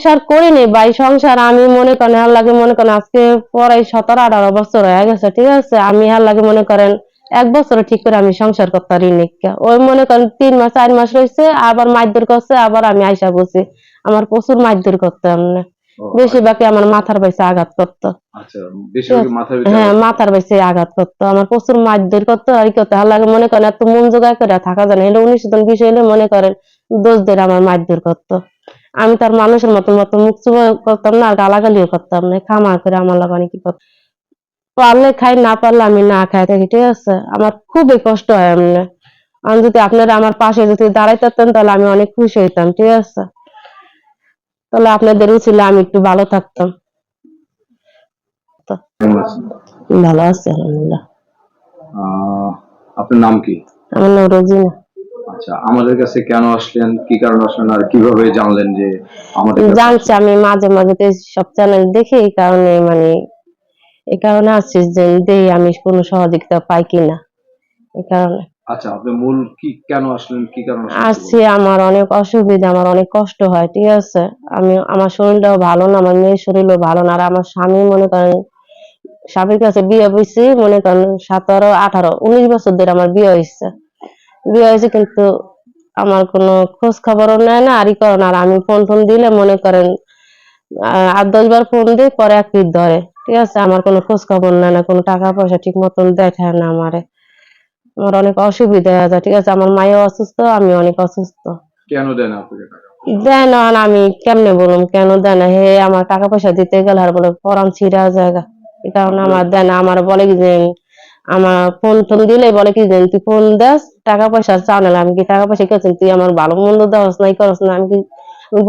সংসার করিনি ভাই সংসার আমি মনে করেন হার লাগে মনে করেন আজকে পরে সতেরো আঠারো বছর হয়ে গেছে ঠিক আছে? আমি হার লাগে মনে করেন এক বছর ঠিক করে আমি সংসার করতে পারি ওই মনে করেন তিন মাস চার মাস রয়েছে আবার মারধর করছে আবার আমি আইসা বসি। আমার প্রচুর মারধর করতে ও, বেশিরভাগই আমার মাথার বাইসে আঘাত করতো। আচ্ছা হ্যাঁ মাথার বাইসে আঘাত করতো। আমার প্রচুর মারধর করতো আর কি করতে? হার লাগে মনে করেন এত মন জোগাড় করে থাকা যায় না। হলে উনিশ জন বিশ হলে মনে করেন দোষ দিয়ে আমার মারধর করতো। আমি তার মানুষের মতন মতো মুখ চুপো করতাম না আর গালাগালিও করতাম না খামা করে আমার লাগানি কি করতাম। পারলে খাই না পারলে আমি না খাই থাকি ঠিক আছে? আমার খুবই কষ্ট হয় এমনি। আমি যদি আপনারা আমার পাশে যদি দাঁড়াইতেন তাহলে আমি অনেক খুশি হইতাম ঠিক আছে? তাহলে আপনাদের ছিল আমি একটু ভালো থাকতাম। ভালো আছে আলহামদুলিল্লাহ। আপনার নাম কি? আমার নাম রোজিনা। আচ্ছা আমাদের কাছে কেন আসলেন? কি কারণে আসলেন? আর কীভাবে জানলেন যে আমাদের জানছি আমি মাঝে মাঝে তো সব চ্যানেল দেখি এই কারণে মানে এই কারণে আসছি যে দেই আমি কোনো সহযোগিতা পাই কিনা এই কারণে। আচ্ছা আপনি মূল কি কেন আসলেন? কি কারণে আসছি আমার অনেক অসুবিধা আমার অনেক কষ্ট হয় ঠিক আছে? আমি আমার শরীরটাও ভালো না আমার মেয়ের শরীরও ভালো না আর আমার স্বামী মনে করেন স্বামীর কাছে বিয়ে বইছি মনে করেন সতেরো আঠারো উনিশ বছর ধরে আমার বিয়ে হয়েছে বিয়ে হয়েছে কিন্তু আমার কোনো খোঁজ খবরও নেয় না আরই করে না আর আমি ফোন টোন দিলে মনে করেন আট দশ বার ফোন দিই পরে এক পিঠ ধরে। ঠিক আছে? আমার কোনো খোঁজ খবর নেয় না কোনো টাকা পয়সা ঠিক মতন দেখায় না আমারে। আমার অনেক অসুবিধা হয়ে যায় ঠিক আছে? আমার মায়ের অসুস্থ আমি অনেক অসুস্থ। কেন দেন আপনাকে টাকা দেয় না আর আমি কেমনে বলুন কেন দেয় না? হে আমার টাকা পয়সা দিতে গেলে আর বলে পরান ছিঁড়া জায়গা। কারণে আমার দেয় না আমার বলে কি যে আমার ফোন টোন দিলে বলে কি যে, তুই ফোন দেস, টাকা পয়সা চাও না আমি কি টাকা পয়সা কেছেন তুই আমার ভালো মন্দ দেওয়াস নাই, করস না আমি কি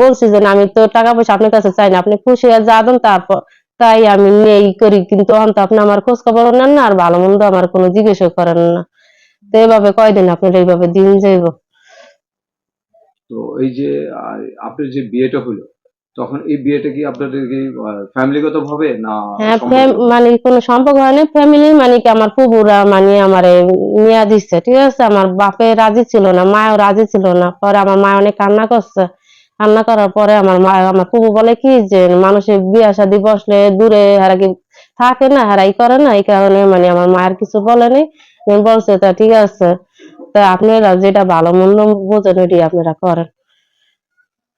বলছি যে আমি তো টাকা পয়সা আপনার কাছে চাই না, আপনি খুশি হয়ে যা দেন, তারপর, তাই আমি নেই করি। কিন্তু অন্ত আপনি আমার খোঁজ খবর নেন না, আর ভালো মন্দ আমার কোনো জিজ্ঞেস করেন না। তো এইভাবে কয়দিন আপনার এইভাবে দিন যাইব? তো এই যে আপনার যে বিয়েটা হলো তখন এই বিয়েটা কি আপনাদের কি ফ্যামিলিগত ভাবে না হ্যাঁ মানে কোনো সম্পর্ক হয় না। ফ্যামিলি মানে কি আমার ফুবুরা মানে আমার নিয়ে দিচ্ছে ঠিক আছে? আমার বাপে রাজি ছিল না মাও রাজি ছিল না। পরে আমার মা অনেক কান্না করছে। কান্না করার পরে আমার মা আমার ফুবু বলে কি যে মানুষের বিয়ে শাদী বসলে দূরে হারা কি থাকে না হারাই করে না এই কারণে মানে আমার মায়ের কিছু বলেনি উনি বলছে তা ঠিক আছে তা আপনারা যেটা ভালো মন্দ বোঝেন ওইটাই আপনারা করেন।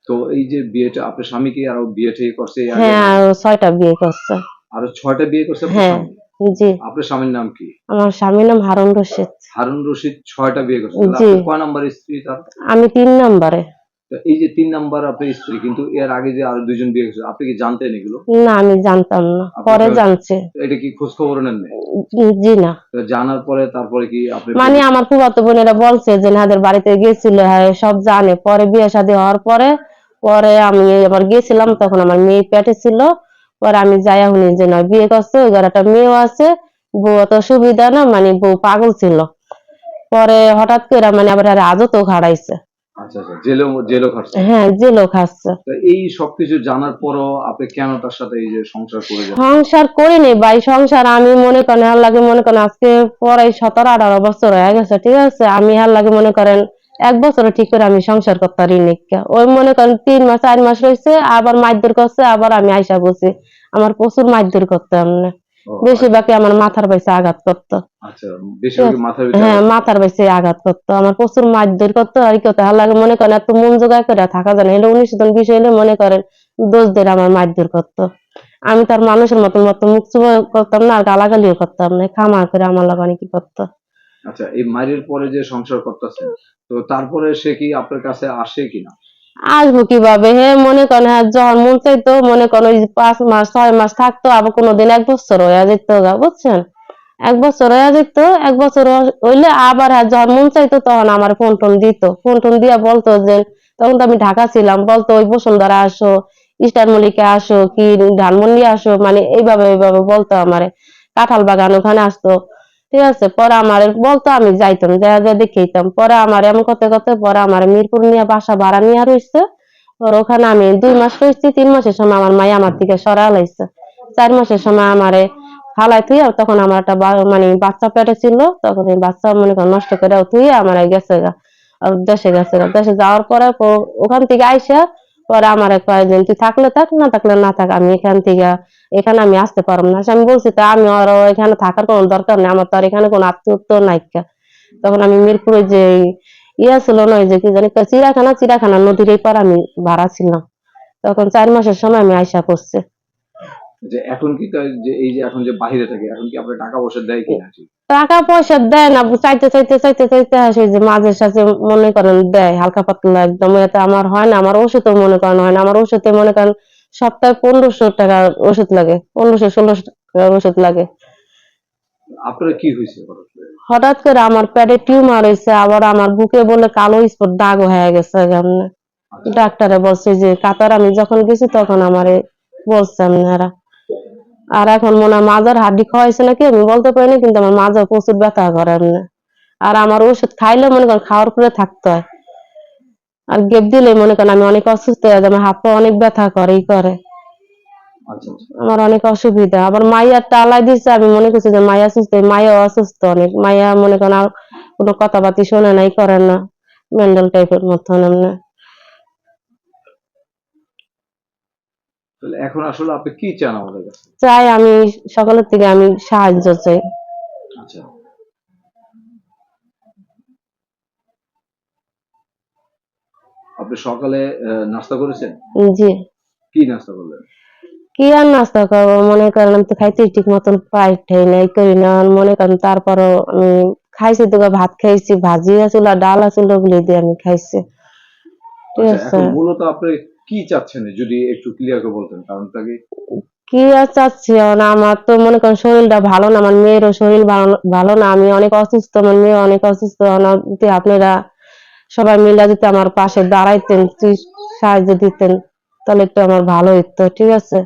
তো এই যে বিয়েটা আপনার স্বামী কি আরও বিয়ে ঠিক করছে হ্যাঁ আর ছয়টা বিয়ে করছে। আরও ছয়টা বিয়ে করছে আপনার হ্যাঁ। স্বামী? জি। আপনার স্বামীর নাম কি? আমার স্বামীর নাম হারুন রশিদ। হারুন রশিদ ছয়টা বিয়ে করছে। জি। তাহলে আপনি কয় নাম্বার স্ত্রী তার? আমি তিন নম্বরে। তো এই যে তিন নাম্বার আপনার স্ত্রী কিন্তু এর আগে যে আরও দুইজন বিয়ে করছে আপনি কি জানতেন এগুলো? না আমি জানতাম না। পরে জানছি। তো এটা কি খোঁজ খবর নেন নাই? জি না। তো জানার পরে তারপরে কি আপনি মানে আমার ফুফাতো বোনেরা বলছে যে নাদের বাড়িতে গেছিল হ্যাঁ সব জানে। পরে বিয়ে শাদী হওয়ার পরে পরে আমি আবার গেছিলাম তখন আমার মেয়ে পেটে ছিল। পরে আমি যাই শুনি যে না বিয়ে করছে ওই ঘরে একটা মেয়েও আছে বউ অত সুবিধা না মানে বউ পাগল ছিল। পরে হঠাৎ করে মানে আবার আজও খাড়াইছে। আচ্ছা আচ্ছা হ্যাঁ জেলও খাচ্ছে তো এই সবকিছু জানার পরও আপনি কেন তার সাথে এই যে সংসার করে সংসার করিনি ভাই সংসার আমি মনে করেন হার লাগে মনে করেন আজকে পরে সতেরো আঠারো বছর হয়ে গেছে ঠিক আছে? আমি হার লাগে মনে করেন এক বছর ঠিক করে আমি সংসার করতে পারি নিকা ওই মনে করেন তিন মাস চার মাস রয়েছে আবার মারধর করছে আবার আমি আইসা বসি। আমার প্রচুর মারধর করতে এমনি ও, বেশিরভাগই আমার মাথার বাইসে আঘাত করতো। আচ্ছা বেশিরভাগ হ্যাঁ মাথার বাইসে আঘাত করতো। আমার প্রচুর মারধর করতো আর কি করতে হার লাগে মনে করেন এত মন জোগাড় করে থাকা যায় না। হলে উনিশ জন বিশ হলে মনে করেন দোষ দিয়ে আমার মারধর করতো। আমি তার মানুষের মতন মতো মুখ চুপো করতাম না আর গালাগালিও করতাম না। খামা করে আমার লাগানি কি করতো? আচ্ছা এই মায়ের পরে যে সংসার করতেছেন, তো তারপরে সে কি আপনার কাছে আসে কিনা? আসব কীভাবে? মনে করেন হ্যাঁ যখন মন চাইতো, মনে করেন পাঁচ মাস, ছয় মাস থাকতো, আবার কোনোদিন এক বছর হয়ে যেত বুঝছেন? এক বছর হয়ে যেত, এক বছর হইলে আবার হ্যাঁ যখন মন চাইতো, তখন আমার ফোন টোন দিত। ফোন টোন দিয়া বলতো যে, তখন তো আমি ঢাকা ছিলাম, বলতো, ওই বসুন্ধরা আসো, ইস্টার মল্লিকে আসো, কি ধানমন্ডি আসো মানে এইভাবে এইভাবে বলতো আমারে। কাঁঠাল বাগান ওখানে আসতো। ঠিক আছে, পরে আমার বলতো, আমি যাইতাম যা যা পরে আমার এমন পরে আমার মিরপুর নিয়ে বাসা ভাড়া নিয়ে রয়েছে পরে ওখানে আমি দুই মাস রয়েছি তিন মাসের সময় আমার মাই আমার চার মাসের সময় আমারে তখন আমার একটা মানে বাচ্চা পেটে ছিল, তখন এই বাচ্চা মনে করেন নষ্ট করে থুই আমার গেছে গা দেশে গেছে। দেশে যাওয়ার পরে ওখান থেকে আইসা, পরে আমার কয়েকদিন তুই থাকলে থাক, না থাকলে না থাক, আমি এখান থেকে এখানে আমি আসতে পারব না। আমি বলছি তা আমি আর এখানে থাকার কোনো দরকার নেই। আমার তো আর এখানে কোনো আত্মীয়ত্ব নাইকা তখন আমি মিরপুরে যে ইয়া ছিল না যে কি জানি চিড়াখানা চিড়াখানা নদীর এই পার আমি ভাড়া ছিলাম। তখন চার মাসের সময় আমি আইসা করছে যে এখন কি যে এই যে এখন যে বাইরে থাকে এখন কি আপনার টাকা পয়সা দেয় কিনা টাকা পয়সা দেয় না চাইতে চাইতে চাইতে চাইতে আসে যে মাঝে সাঝে মনে করেন দেয় হালকা পাতলা একদম। এতে আমার হয় না আমার ওষুধও মনে করেন হয় না আমার ওষুধে মনে করেন সপ্তাহে পনেরোশো টাকার ওষুধ লাগে পনেরোশো ষোলোশো টাকার ওষুধ লাগে। আপনার কি হয়েছে হঠাৎ করে? আমার পেটে টিউমার হয়েছে আবার আমার বুকে বলে কালো স্পট দাগ হয়ে গেছে সামনে ডাক্তারে বলছে যে কাতার আমি যখন গেছি তখন আমারে বলছে আপনারা। আর এখন মনে হয় মাজার হাড্ডি খাওয়াইছে নাকি আমি বলতে পারি না কিন্তু আমার মাজা প্রচুর ব্যথা করে এমনি। আর আমার ওষুধ খাইলে মনে করেন খাওয়ার পরে থাকতে হয়। আর গেপ দিলে মনে করেন আমি অনেক অসুস্থ হয়ে যাই আমার হাত পা অনেক ব্যথা করে করে। আচ্ছা আচ্ছা। আমার অনেক অসুবিধা। আবার মাইয়ার টালাই দিচ্ছে আমি মনে করছি যে মাইয়া সুস্থ মাইয়া অসুস্থ অনেক। মাইয়া মনে করেন আর কোনো কথাবার্তি শোনে নাই করে না। মেন্টাল টাইপের মতন এমনি। এখন আসলে আপনি কি চান আমাদের কাছে? চাই আমি সকলের থেকে আমি সাহায্য চাই। আপনি সকালে নাস্তা করেছেন? জি। কি নাস্তা করলেন? কি আর নাস্তা করব? মনে করেন আমি তো খাইতে ঠিক মতন পাই ঠাই নাই করি না। মনে করেন তারপরও আমি খাইছি তো ভাত খাইছি ভাজি আছিল আর ডাল আছিল ওগুলি দিয়ে আমি খাইছি। ঠিক আচ্ছা আছে। মূলত আপনি কি চাচ্ছেন? যদি একটু ক্লিয়ার করে বলতেন কারণটা কি? কি আর চাচ্ছি? এখন আমার তো মনে করেন শরীরটা ভালো না আমার মেয়েরও শরীর ভালো- না আমি অনেক অসুস্থ আমার মেয়ে অনেক অসুস্থ। আপনারা সবাই মিলে যদি আমার পাশে দাঁড়াইতেন তুই সাহায্য দিতেন তাহলে একটু আমার ভালো হইতো ঠিক আছে?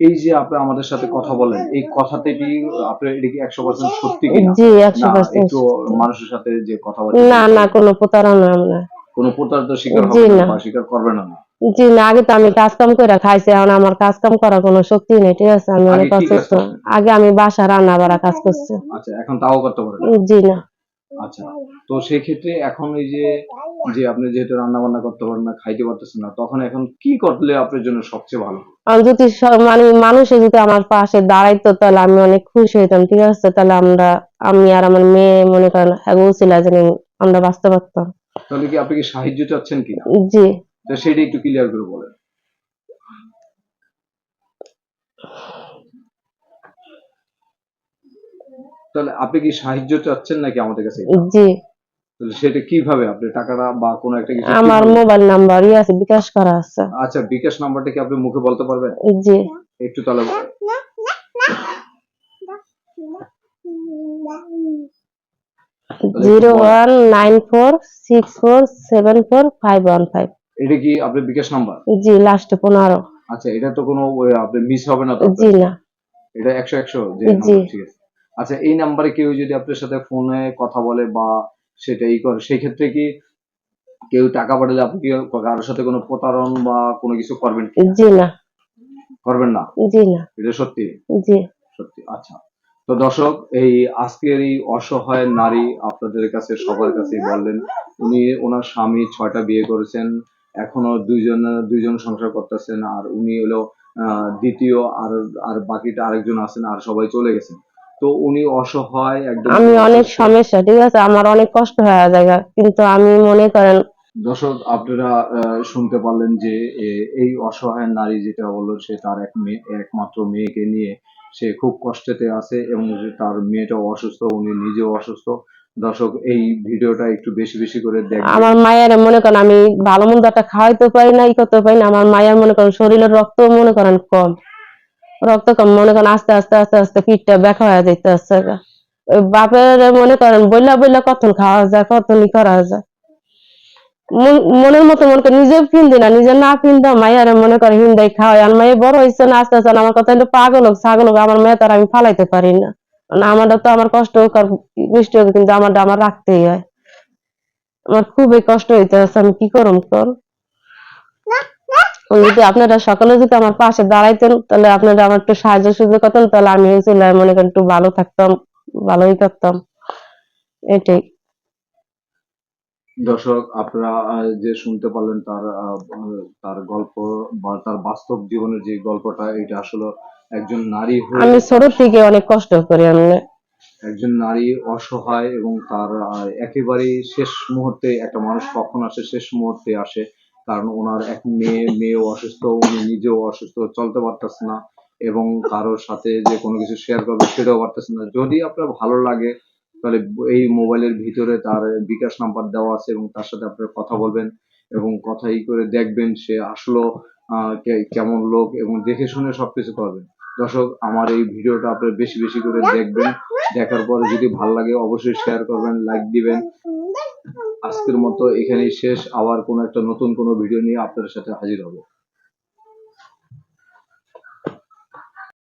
এই যে আপনি আমাদের সাথে কথা বলেন এই কথাতে কি আপনি এটা কি একশো পার্সেন্ট সত্যি কিনা? জি একশো না পার্সেন্ট একটু মানুষের সাথে যে কথা না না কোনো প্রতারণা না। কোনো প্রতারিত শিকার জি হবে না। স্বীকার করবেন না। জি না আগে তো আমি কাজ কাম করে খাইছি এখন আমার কাজ কাম করার কোনো শক্তি নেই ঠিক আছে? আমি অনেক অসুস্থ। আগে আমি বাসা রান্না বাড়া কাজ করছি। আচ্ছা এখন তাও করতে পারেন? জি না। আচ্ছা তো সেই ক্ষেত্রে এখন এই যে যে আপনি যেহেতু রান্না বান্না করতে পারেন না খাইতে পারতেছেন না তখন এখন কি করলে আপনার জন্য সবচেয়ে ভালো আমি যদি মানে মানুষে যদি আমার পাশে দাঁড়াইতো তাহলে আমি অনেক খুশি হইতাম ঠিক আছে? তাহলে আমরা আমি আর আমার মেয়ে মনে করেন ছিল যে আমরা বাঁচতে পারতাম। তাহলে কি আপনি কি সাহায্য চাচ্ছেন কিনা? জি। তো সেটা একটু ক্লিয়ার করে বলেন। তাহলে আপনি কি সাহায্য চাচ্ছেন নাকি আমাদের কাছে? জি। তাহলে সেটা কীভাবে? আপনি টাকাটা বা কোনো একটা কিছু আমার মোবাইল ইয়ে আছে বিকাশ করা আছে। আচ্ছা বিকাশ নাম্বারটা কি আপনি মুখে বলতে পারবেন? জি। একটু তাহলে zero one nine four six four seven four five one five. এটা কি আপনার বিকাশ নাম্বার? জি লাস্টে পনেরো। আচ্ছা এটা তো কোনো আপনি মিস হবে না তো জি না। এটা একশো একশো জি। ঠিক আছে। আচ্ছা এই নাম্বারে কেউ যদি আপনার সাথে ফোনে কথা বলে বা সেটা ই করে সেই ক্ষেত্রে কি কেউ টাকা পাঠালে আপনি কি কারোর সাথে কোনো প্রতারণ বা কোনো কিছু করবেন জি না। করবেন না? জি না। এটা সত্যি? জি। সত্যি আচ্ছা। তো দর্শক এই আজকের এই অসহায় নারী আপনাদের কাছে সবার কাছে বললেন উনি ওনার স্বামী ছয়টা বিয়ে করেছেন এখনও দুইজন দুইজন সংসার করতেছেন আর উনি হলো আহ, দ্বিতীয় আর আর বাকিটা আরেকজন আছেন আর সবাই চলে গেছেন। তো উনি অসহায় একদম আমি অনেক সমস্যা ঠিক আছে? আমার অনেক কষ্ট হয়ে যায় কিন্তু আমি মনে করেন দর্শক আপনারা শুনতে পারলেন যে এই অসহায় নারী যেটা বলল সে তার এক মেয়ে একমাত্র মেয়েকে নিয়ে সে খুব কষ্টেতে আছে এবং তার মেয়েটাও অসুস্থ উনি নিজেও অসুস্থ। দর্শক এই ভিডিওটা একটু বেশি বেশি করে দেখবেন। আমার মায়ের মনে করেন আমি ভালো মন্দ একটা খাওয়াইতে পারি না ই করতে পারি না আমার মায়ের মনে করেন শরীরের রক্ত মনে করেন কম। রক্ত কম, মনে করেন আস্তে আস্তে আস্তে আস্তে পিঠটা ব্যাকা হয়ে যাইতে আসছে বাপের মনে করেন বইলা বইলা কখন খাওয়া যায় কখন ই করা যায়। মনের মতো মনে করে নিজে ফিনদি না, নিজে না ফিনদা মায়ের মনে করে হিন্দাই খাওয়াই, আর মায়ের বড় হয়েছে না, আস্তে আস্তে আমার কথা হলো পাগল হোক, ছাগল হোক, আমার মেয়ে তার আমি ফালাইতে পারি না। না আমারটা তো আমার কষ্ট হোক আর মিষ্টি হোক, কিন্তু আমারটা আমার রাখতেই হয়। আমার খুবই কষ্ট হইতে আছে, আমি কি করম, কর? যদি আপনারা সকালে যদি আমার পাশে দাঁড়াইতেন তাহলে আপনারা আমার একটু সাহায্য সুযোগ করতেন তাহলে আমি হয়েছিল মনে করেন একটু ভালো থাকতাম ভালোই করতাম এটাই। দর্শক আপনারা যে শুনতে পারলেন তার তার গল্প বা তার বাস্তব জীবনের যে গল্পটা এটা আসলে একজন নারী আমি ছোট থেকে অনেক কষ্ট করি আমি একজন নারী অসহায় এবং তার আহ, একেবারেই শেষ মুহূর্তে একটা মানুষ কখন আসে শেষ মুহূর্তে আসে কারণ ওনার এক মেয়ে, মেয়েও অসুস্থ, উনি নিজেও অসুস্থ, চলতে পারতেছে না এবং কারোর সাথে যে কোনো কিছু শেয়ার করবে সেটাও পারতেছে না। যদি আপনার ভালো লাগে, তাহলে এই মোবাইলের ভিতরে তার বিকাশ নাম্বার দেওয়া আছে এবং তার সাথে আপনার কথা বলবেন এবং কথাই করে দেখবেন সে আসলো কেমন লোক এবং দেখে শুনে সবকিছু করবেন। দর্শক, আমার এই ভিডিওটা আপনারা বেশি বেশি করে দেখবেন। দেখার পরে যদি ভালো লাগে, অবশ্যই শেয়ার করবেন লাইক দিবেন। আজকের মতো এখানেই শেষ। আবার কোনো একটা নতুন কোনো ভিডিও নিয়ে আপনাদের সাথে হাজির হব।